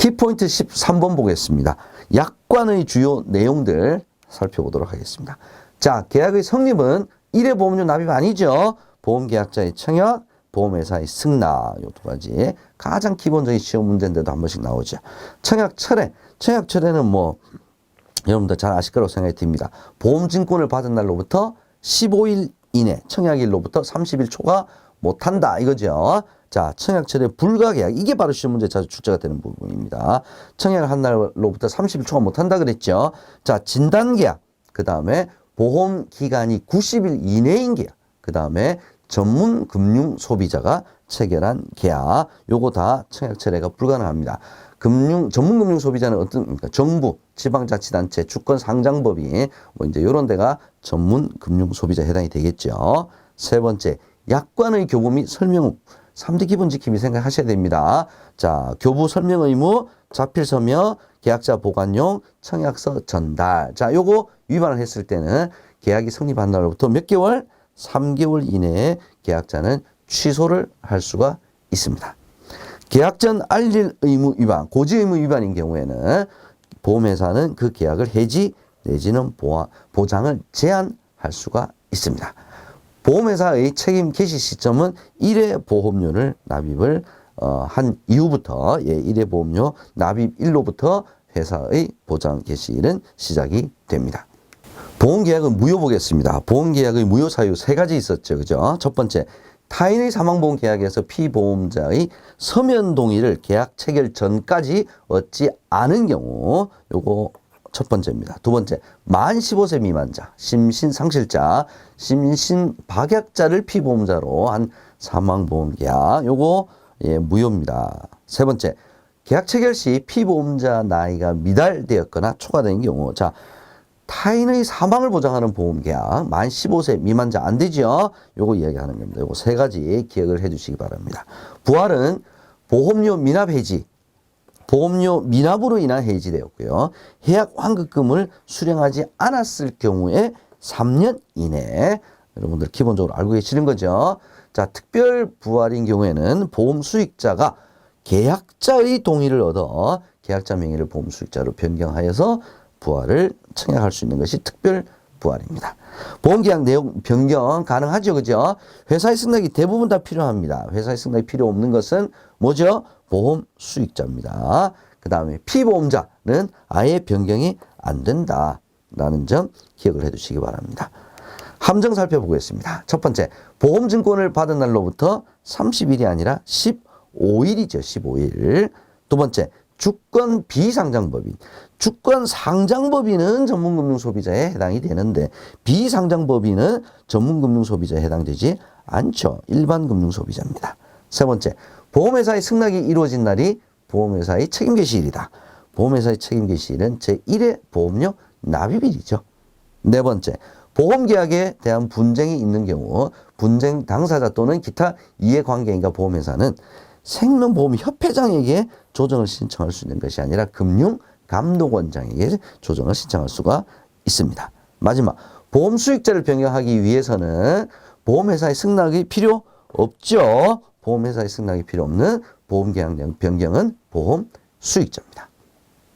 키포인트 13번 보겠습니다. 약관의 주요 내용들 살펴보도록 하겠습니다. 자, 계약의 성립은 1회 보험료 납입 아니죠. 보험계약자의 청약, 보험회사의 승낙 요 두 가지 가장 기본적인 시험 문제인데도 한 번씩 나오죠. 청약 철회, 청약 철회는 뭐 여러분들 잘 아실 거라고 생각이 듭니다. 보험증권을 받은 날로부터 15일 이내, 청약일로부터 30일 초과 못한다 이거죠. 자, 청약철의 불가 계약 이게 바로 시험 문제 자주 출제가 되는 부분입니다. 청약을 한 날로부터 30일 초과 못 한다 그랬죠. 자, 진단 계약 그 다음에 보험 기간이 90일 이내인 계약 그 다음에 전문 금융 소비자가 체결한 계약 요거 다 청약 철회가 불가능합니다. 금융 전문 금융 소비자는 어떤 그러니까 정부, 지방자치단체, 주권 상장법인 뭐 이제 요런 데가 전문 금융 소비자 해당이 되겠죠. 세 번째, 약관의 및 설명 후 3대 기본 지킴이 생각하셔야 됩니다. 자, 교부 설명 의무, 자필 서명, 계약자 보관용, 청약서 전달. 자, 요거 위반을 했을 때는 계약이 성립한 날로부터 몇 개월? 3개월 이내에 계약자는 취소를 할 수가 있습니다. 계약 전 알릴 의무 위반, 고지 의무 위반인 경우에는 보험회사는 그 계약을 해지 내지는 보장을 제한할 수가 있습니다. 보험회사의 책임 개시 시점은 1회 보험료를 납입을 어, 한 이후부터 예, 1회 보험료 납입 일로부터 회사의 보장 개시일은 시작이 됩니다. 보험계약은 무효 보겠습니다. 보험계약의 무효 사유 세 가지 있었죠. 그죠? 첫 번째, 타인의 사망보험 계약에서 피보험자의 서면 동의를 계약 체결 전까지 얻지 않은 경우, 요거 첫 번째입니다. 두 번째, 만 15세 미만자, 심신상실자, 심신박약자를 피보험자로 한 사망보험 계약, 요거 예, 무효입니다. 세 번째, 계약 체결 시 피보험자 나이가 미달되었거나 초과된 경우, 자, 타인의 사망을 보장하는 보험 계약 만 15세 미만자 안 되죠. 요거 이야기하는 겁니다. 요거 세 가지 기억을 해 주시기 바랍니다. 부활은 보험료 미납 해지 보험료 미납으로 인한 해지되었고요. 해약 환급금을 수령하지 않았을 경우에 3년 이내 여러분들 기본적으로 알고 계시는 거죠. 자, 특별 부활인 경우에는 보험 수익자가 계약자의 동의를 얻어 계약자 명의를 보험 수익자로 변경하여서 부활을 청약할 수 있는 것이 특별 부활입니다. 보험계약 내용 변경 가능하죠, 그죠? 회사의 승낙이 대부분 다 필요합니다. 회사의 승낙이 필요 없는 것은 뭐죠? 보험 수익자입니다. 그 다음에 피보험자는 아예 변경이 안 된다라는 점 기억을 해 두시기 바랍니다. 함정 살펴보겠습니다. 첫 번째, 보험증권을 받은 날로부터 30일이 아니라 15일이죠, 15일. 두 번째, 주권 비상장법인. 주권 상장법인은 전문금융소비자에 해당이 되는데 비상장법인은 전문금융소비자에 해당되지 않죠. 일반 금융소비자입니다. 세 번째, 보험회사의 승낙이 이루어진 날이 보험회사의 책임개시일이다. 보험회사의 책임개시일은 제1회 보험료 납입일이죠. 네 번째, 보험계약에 대한 분쟁이 있는 경우 분쟁 당사자 또는 기타 이해관계인과 보험회사는 생명보험협회장에게 조정을 신청할 수 있는 것이 아니라 금융감독원장에게 조정을 신청할 수가 있습니다. 마지막 보험 수익자를 변경하기 위해서는 보험회사의 승낙이 필요 없죠. 보험회사의 승낙이 필요 없는 보험계약 변경은 보험 수익자입니다.